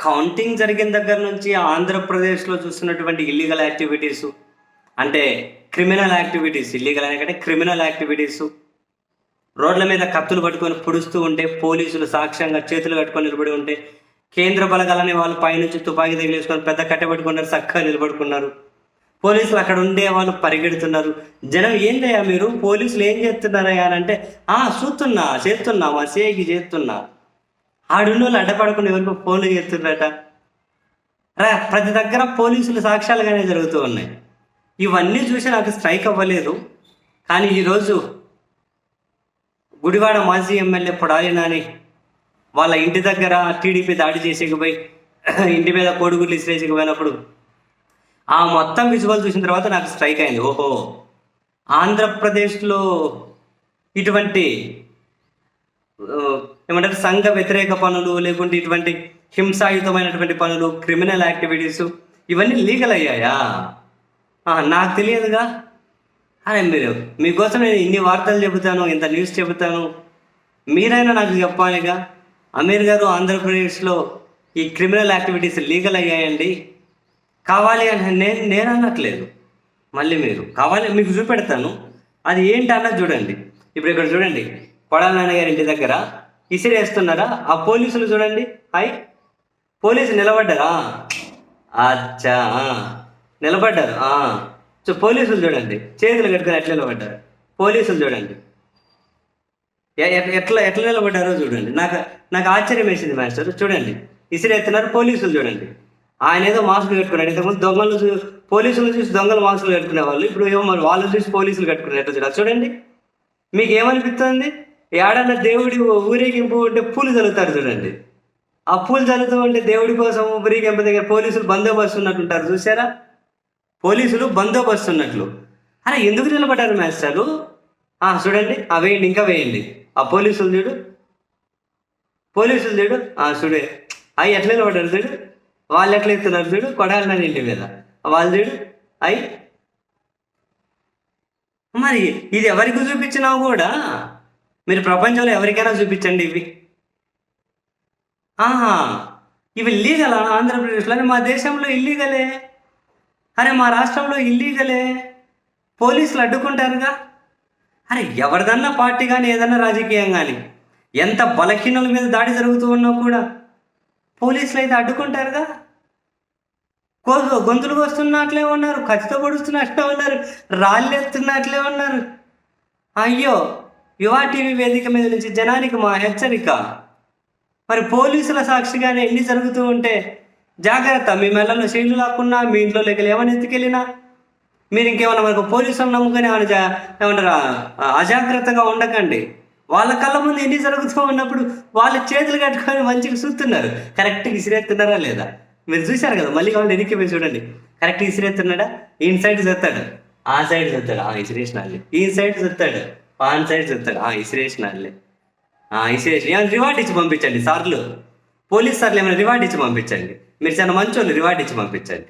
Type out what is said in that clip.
Counting జరిగిన దగ్గర నుంచి ఆంధ్రప్రదేశ్లో చూస్తున్నటువంటి ఇల్లీగల్ యాక్టివిటీస్ అంటే క్రిమినల్ యాక్టివిటీస్ ఇల్లీగల్ అనేకంటే క్రిమినల్ యాక్టివిటీస్ రోడ్ల మీద కత్తులు పట్టుకొని పుడుస్తూ ఉంటే పోలీసులు సాక్ష్యంగా చేతులు కట్టుకొని నిలబడి ఉంటే కేంద్ర బలగాలని వాళ్ళు పైనుంచి తుపాకీ తగిలేసుకొని పెద్ద కట్టె పట్టుకున్నారు చక్కగా నిలబడుకున్నారు. పోలీసులు అక్కడ ఉండే వాళ్ళు పరిగెడుతున్నారు. జనం ఏందయ్యా మీరు? పోలీసులు ఏం చేస్తున్నారయ్యా అంటే ఆ చూస్తున్నా చేస్తున్నా మా సేకి చేస్తున్నా. ఆడున్న వాళ్ళు అడ్డపడకుండా ఎవరికో ఫోన్లు చేస్తున్నారట రా ప్రతి దగ్గర పోలీసులు సాక్ష్యాలుగానే జరుగుతూ ఉన్నాయి. ఇవన్నీ చూసి నాకు స్ట్రైక్ అవ్వలేదు. కానీ ఈరోజు గుడివాడ మాజీ ఎమ్మెల్యే పొడాలి నాని వాళ్ళ ఇంటి దగ్గర టీడీపీ దాడి చేసేకపోయి ఇంటి మీద కోడిగుడ్లు ఇసిరేసేకపోయినప్పుడు ఆ మొత్తం విజువల్ చూసిన తర్వాత నాకు స్ట్రైక్ అయింది. ఓహో! ఆంధ్రప్రదేశ్లో ఇటువంటి ఏమంటారు సంఘ వ్యతిరేక పనులు లేకుంటే ఇటువంటి హింసాయుతమైనటువంటి పనులు క్రిమినల్ యాక్టివిటీస్ ఇవన్నీ లీగల్ అయ్యాయా? నాకు తెలియదుగా. అరే మీరు మీకోసం నేను ఇన్ని వార్తలు చెబుతాను ఇంత న్యూస్ చెబుతాను. మీరైనా నాకు చెప్పాలిగా? అమీర్ గారు ఆంధ్రప్రదేశ్లో ఈ క్రిమినల్ యాక్టివిటీస్ లీగల్ అయ్యాయండి. కావాలి అని నేను నేను అనట్లేదు. మళ్ళీ మీరు కావాలి మీకు చూపెడతాను. అది ఏంటి అన్నది చూడండి. ఇప్పుడు ఇక్కడ చూడండి. కొడాల నాన్నగారి ఇంటి దగ్గర. ఇసిరేస్తున్నారా ఆ పోలీసులు చూడండి. హాయ్ పోలీసు నిలబడ్డారా? అచ్చా. నిలబడ్డారు. సో పోలీసులు చూడండి. చేతులు కట్టుకుని ఎట్లా నిలబడ్డారు. పోలీసులు చూడండి. ఎట్లా ఎట్లా నిలబడ్డారో చూడండి. నాకు నాకు ఆశ్చర్యం వేసింది మాస్టర్. చూడండి. ఇసిరెత్తున్నారు పోలీసులు చూడండి. ఆయన ఏదో మాస్కులు కట్టుకున్నాడు. ఇంతకుముందు దొంగలు పోలీసులు చూసి దొంగలు మాస్కులు కట్టుకునే వాళ్ళు ఇప్పుడు ఏమో మరి వాళ్ళు చూసి పోలీసులు కట్టుకున్నట్టు చూడాలి. చూడండి. మీకు ఏమనిపిస్తుంది? ఏడన్నా దేవుడి ఊరేగింపు ఉంటే పూలు చల్లుతారు చూడండి. ఆ పూలు చల్లుతూ ఉంటే దేవుడి కోసం ఊరేగింపు దగ్గర పోలీసులు బందోబస్తు ఉన్నట్టుంటారు చూసారా పోలీసులు బందోబస్తు ఉన్నట్లు అరే ఎందుకు నిలబడ్డారు మాస్టరు? ఆ, చూడండి ఆ వేయండి ఇంకా వేయండి. ఆ పోలీసులు చూడు. పోలీసులు చూడు. ఆ చూడే. అవి ఎట్లా నిలబడ్డారు చూడు? వాళ్ళు ఎట్లా ఎత్తున్నారు చూడు? కొడాలని ఇంటి మీద. వాళ్ళు చూడు. అయి మరి ఇది ఎవరికి చూపించినా కూడా? మీరు ప్రపంచంలో ఎవరికైనా చూపించండి ఇవి. ఆహా ఇవి లీగలా ఆంధ్రప్రదేశ్లో మా దేశంలో ఇల్లీగలే అరే మా రాష్ట్రంలో ఇల్లీగలే పోలీసులు అడ్డుకుంటారుగా? అరే ఎవరిదన్నా పార్టీ కానీ ఏదన్నా రాజకీయం కానీ ఎంత బలహీనుల మీద దాడి జరుగుతూ ఉన్నా కూడా పోలీసులు అయితే అడ్డుకుంటారుగా? కో గొంతులు వస్తున్నట్లే ఉన్నారు ఖచ్చితంగా పొడుస్తున్నట్లే ఉన్నారు రాళ్ళు ఎత్తున్నట్లే ఉన్నారు. అయ్యో యువా టీవీ వేదిక మీద నుంచి జనానికి మా హెచ్చరిక మరి పోలీసుల సాక్షిగానే ఎన్ని జరుగుతూ ఉంటే జాగ్రత్త మీ మెళ్ళలో శైలు లాక్కున్నా మీ ఇంట్లో లేక ఏమైనా ఎత్తుకెళ్ళినా? మీరు ఇంకేమైనా మనకు పోలీసులు నమ్ముకొని ఏమైనా ఏమంటారు అజాగ్రత్తగా ఉండకండి. వాళ్ళ కళ్ళ ముందు ఎన్ని జరుగుతూ ఉన్నప్పుడు వాళ్ళు చేతులు కట్టుకొని మంచిగా చూస్తున్నారు. కరెక్ట్గా ఇసిరేస్తున్నారా లేదా? మీరు చూశారు కదా మళ్ళీ వాళ్ళు వెనక్కి పోయి చూడండి. కరెక్ట్ ఇసిరేస్తున్నాడా ఈ సైడ్ చూస్తాడు. ఆ సైడ్ చూస్తాడు. ఆ ఇసిరేసిన ఈ సైడ్ చూస్తాడు. పాన్ సైడ్ చూస్తాడు ఆ ఇసిరేసిన ఇసిరేసిన ఏమైనా రివార్డ్ ఇచ్చి పంపించండి సార్లు. పోలీస్ సార్లు ఏమైనా రివార్డ్ ఇచ్చి పంపించండి. మీరు చాలా మంచోళ్ళు రివార్డ్ ఇచ్చి పంపించండి.